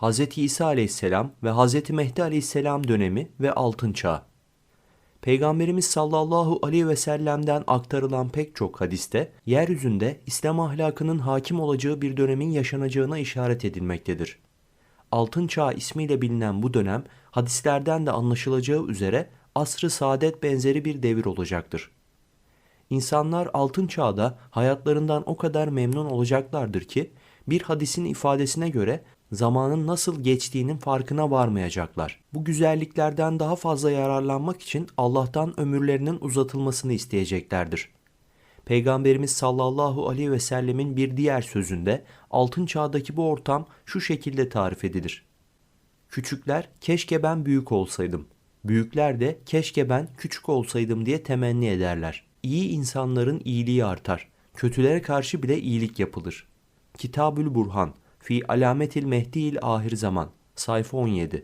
Hz. İsa aleyhisselam ve Hz. Mehdi aleyhisselam dönemi ve altın çağ. Peygamberimiz sallallahu aleyhi ve sellem'den aktarılan pek çok hadiste yeryüzünde İslam ahlakının hakim olacağı bir dönemin yaşanacağına işaret edilmektedir. Altın Çağ ismiyle bilinen bu dönem hadislerden de anlaşılacağı üzere asrı saadet benzeri bir devir olacaktır. İnsanlar altın çağda hayatlarından o kadar memnun olacaklardır ki bir hadisin ifadesine göre zamanın nasıl geçtiğinin farkına varmayacaklar. Bu güzelliklerden daha fazla yararlanmak için Allah'tan ömürlerinin uzatılmasını isteyeceklerdir. Peygamberimiz sallallahu aleyhi ve sellemin bir diğer sözünde altın çağdaki bu ortam şu şekilde tarif edilir. Küçükler keşke ben büyük olsaydım. Büyükler de keşke ben küçük olsaydım diye temenni ederler. İyi insanların iyiliği artar. Kötülere karşı bile iyilik yapılır. Kitabül Burhan Fi Alametil Mehdi'il Ahir Zaman Sayfa 17